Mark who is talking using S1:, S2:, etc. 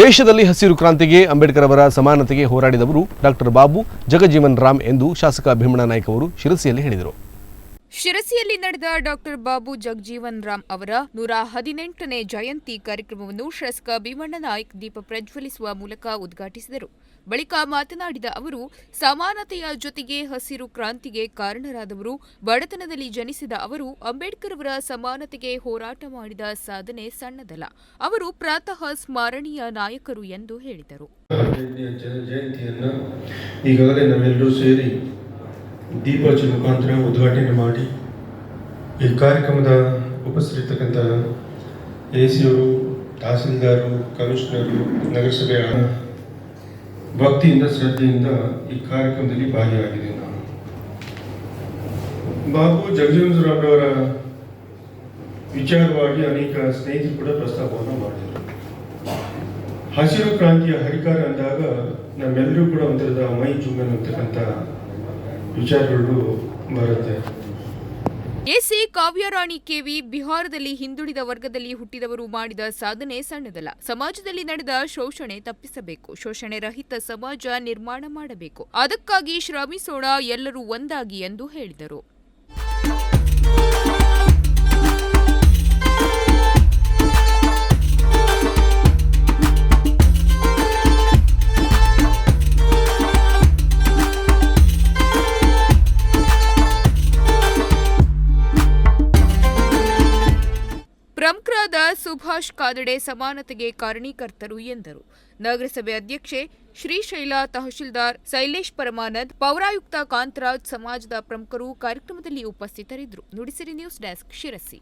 S1: ದೇಶದಲ್ಲಿ ಹಸಿರು ಕ್ರಾಂತಿಗೆ ಅಂಬೇಡ್ಕರ್ ಅವರ ಸಮಾನತೆಗೆ ಹೋರಾಡಿದವರು ಡಾಕ್ಟರ್ ಬಾಬು ಜಗಜೀವನ್ ರಾಮ್ ಎಂದು ಶಾಸಕ ಭೀಮಣ್ಣ ನಾಯ್ಕ ಅವರು ಶಿರಸಿಯಲ್ಲಿ ಹೇಳಿದರು.
S2: ಶಿರಸಿಯಲ್ಲಿ ನಡೆದ ಡಾಕ್ಟರ್ ಬಾಬು ಜಗಜೀವನ್ ರಾಮ್ ಅವರ ನೂರ ಹದಿನೆಂಟನೇ ಜಯಂತಿ ಕಾರ್ಯಕ್ರಮವನ್ನು ಶಾಸಕ ಭೀಮಣ್ಣ ನಾಯ್ಕ ದೀಪ ಪ್ರಜ್ವಲಿಸುವ ಮೂಲಕ ಉದ್ಘಾಟಿಸಿದರು. ಬಳಿಕ ಮಾತನಾಡಿದ ಅವರು, ಸಮಾನತೆಯ ಜೊತೆಗೆ ಹಸಿರು ಕ್ರಾಂತಿಗೆ ಕಾರಣರಾದವರು, ಬಡತನದಲ್ಲಿ ಜನಿಸಿದ ಅವರು ಅಂಬೇಡ್ಕರ್ ಅವರ ಸಮಾನತೆಗೆ ಹೋರಾಟ ಮಾಡಿದ ಸಾಧನೆ ಸಣ್ಣದಲ್ಲ. ಅವರು ಪ್ರಾತಃ ಸ್ಮರಣೀಯ ನಾಯಕರು ಎಂದು ಹೇಳಿದರು.
S3: ಜಯಂತಿಯನ್ನು ಈಗಾಗಲೇ ನಾವೆಲ್ಲರೂ ಸೇರಿ ದೀಪಾವಳಿ ಮುಖಾಂತರ ಉದ್ಘಾಟನೆ ಮಾಡಿ ಈ ಕಾರ್ಯಕ್ರಮದ ಉಪಸ್ಥಿತಕ್ಕಂಥ ಎ ಸಿಯವರು ತಹಸೀಲ್ದಾರು, ಕಮಿಷನರು, ನಗರಸಭೆಯ ಭಕ್ತಿಯಿಂದ, ಶ್ರದ್ಧೆಯಿಂದ ಈ ಕಾರ್ಯಕ್ರಮದಲ್ಲಿ ಭಾಗಿಯಾಗಿದೆ ನಾನು. ಬಾಬು ಅವರ ವಿಚಾರವಾಗಿ ಅನೇಕ ಸ್ನೇಹಿತರು ಕೂಡ ಪ್ರಸ್ತಾಪವನ್ನು ಮಾಡಿದರು. ಹಸಿರು ಕ್ರಾಂತಿಯ ಹರಿಕಾರ ಅಂದಾಗ ನಮ್ಮೆಲ್ಲರೂ ಕೂಡ ಒಂಥರದ ಮೈ ಜುಮ್ಮನ್ನುವಂತಕ್ಕಂಥ ವಿಚಾರಗಳು ಬರುತ್ತೆ.
S2: ಎಸಿ ಕಾವ್ಯರಾಣಿ ಕೆವಿ ಬಿಹಾರದಲ್ಲಿ ಹಿಂದುಳಿದ ವರ್ಗದಲ್ಲಿ ಹುಟ್ಟಿದವರು ಮಾಡಿದ ಸಾಧನೆ ಸಣ್ಣದಲ್ಲ. ಸಮಾಜದಲ್ಲಿ ನಡೆದ ಶೋಷಣೆ ತಪ್ಪಿಸಬೇಕು. ಶೋಷಣೆ ರಹಿತ ಸಮಾಜ ನಿರ್ಮಾಣ ಮಾಡಬೇಕು. ಅದಕ್ಕಾಗಿ ಶ್ರಮಿಸೋಣ ಎಲ್ಲರೂ ಒಂದಾಗಿ ಎಂದು ಹೇಳಿದರು. ಪ್ರಮುಖರಾದ ಸುಭಾಷ್ ಕಾದಡೆ ಸಮಾನತೆಗೆ ಕಾರಣೀಕರ್ತರು ಎಂದರು. ನಗರಸಭೆ ಅಧ್ಯಕ್ಷೆ ಶ್ರೀಶೈಲ ತಹಶೀಲ್ದಾರ್ ಶೈಲೇಶ್ ಪರಮಾನಂದ್, ಪೌರಾಯುಕ್ತ ಕಾಂತರಾಜ್ ಸಮಾಜದ ಪ್ರಮುಖರು ಕಾರ್ಯಕ್ರಮದಲ್ಲಿ ಉಪಸ್ಥಿತರಿದ್ದರು. Nudisiri news desk Sirsi.